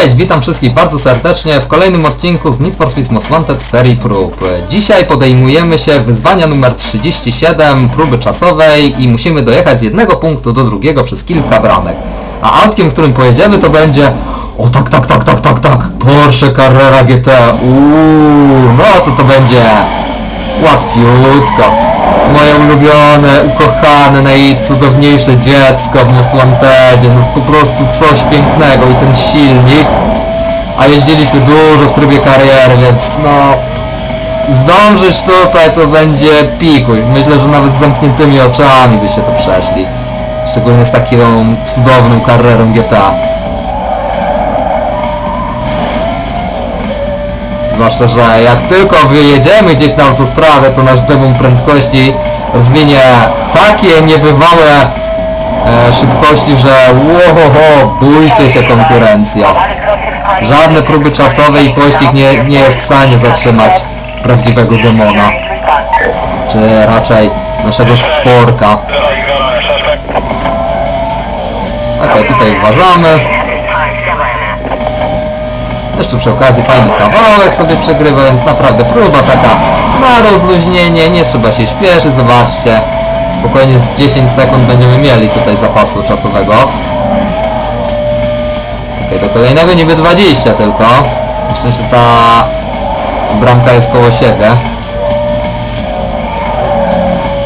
Cześć, witam wszystkich bardzo serdecznie w kolejnym odcinku z Need for Speed Most Wanted serii prób. Dzisiaj podejmujemy się wyzwania numer 37, próby czasowej i musimy dojechać z jednego punktu do drugiego przez kilka bramek. A autkiem, którym pojedziemy to będzie... O tak, tak, tak, tak, tak, tak, Porsche Carrera GT, uuu, no to to będzie łatwiutko. Moje ulubione, ukochane, najcudowniejsze dziecko w Most Wantedzie, no po prostu coś pięknego i ten silnik. A jeździliśmy dużo w trybie kariery, więc no... Zdążysz tutaj, to będzie pikuj. Myślę, że nawet z zamkniętymi oczami byście to przeszli. Szczególnie z taką cudowną karierą GTA. Zwłaszcza, że jak tylko wyjedziemy gdzieś na autostradę, to nasz demon prędkości rozwinie takie niebywałe e, szybkości, że łohoho, bójcie się konkurencja. Żadne próby czasowe i pościg nie, nie jest w stanie zatrzymać prawdziwego demona. Czy raczej naszego stworka. Okej, tutaj uważamy. Jeszcze przy okazji fajny kawałek sobie przegrywa, więc naprawdę próba taka na rozluźnienie, nie trzeba się śpieszyć, zobaczcie. Spokojnie z 10 sekund będziemy mieli tutaj zapasu czasowego. Okej, do kolejnego niby 20 tylko. Myślę, że ta bramka jest koło siebie.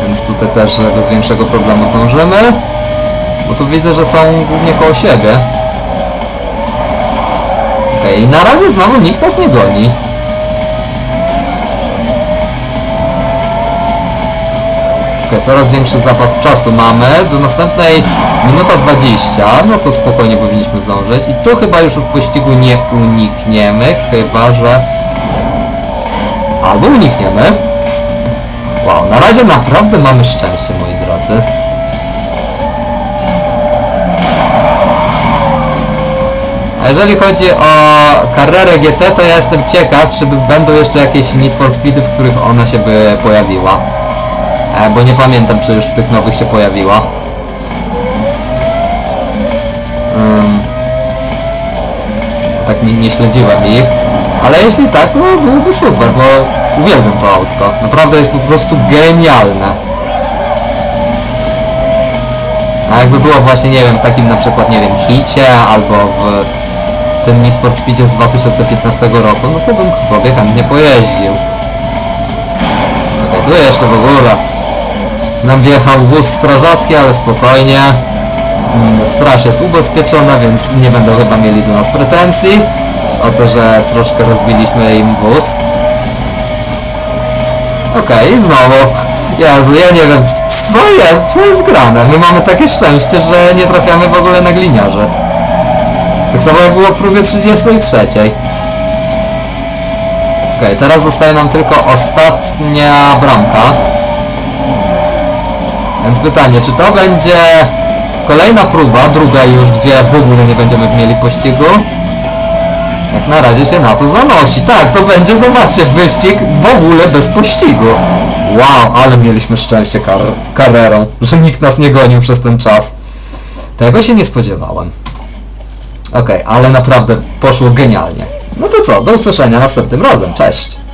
Więc tutaj też bez większego problemu zdążymy. Bo tu widzę, że są głównie koło siebie. Okej, na razie znowu nikt nas nie goni. Okej, coraz większy zapas czasu mamy. Do następnej minuta 20, no to spokojnie powinniśmy zdążyć. I tu chyba już w pościgu nie unikniemy, chyba że... Albo unikniemy. Wow, na razie naprawdę mamy szczęście, moi drodzy. Jeżeli chodzi o karierę GT, to ja jestem ciekaw, czy będą jeszcze jakieś Need for Speedy, w których ona się by pojawiła. E, bo nie pamiętam, czy już w tych nowych się pojawiła. Ym, tak nie, nie śledziłem ich. Ale jeśli tak, to byłoby super, bo uwielbiam to autko. Naprawdę jest po prostu genialne. A jakby było właśnie, nie wiem, w takim na przykład, nie wiem, hicie albo w tym Need for Speedzie z 2015 roku, no to bym sobie chętnie pojeździł. No tu jeszcze w ogóle. Nam wjechał wóz strażacki, ale spokojnie. Mm, Straż jest ubezpieczona, więc nie będą chyba mieli do nas pretensji o to, że troszkę rozbiliśmy im wóz. Okej, znowu. Jezu, ja nie wiem, co jest, co jest grane. My mamy takie szczęście, że nie trafiamy w ogóle na gliniarze. Tak samo jak było w próbie 33. Okej, teraz zostaje nam tylko ostatnia bramka. Więc pytanie, czy to będzie kolejna próba, druga już, gdzie w ogóle nie będziemy mieli pościgu? Jak na razie się na to zanosi. Tak, to będzie, zobaczcie, wyścig w ogóle bez pościgu. Wow, ale mieliśmy szczęście kar karerą, że nikt nas nie gonił przez ten czas. Tego się nie spodziewałem. Okej, ale naprawdę poszło genialnie. No to co, do usłyszenia następnym razem, cześć!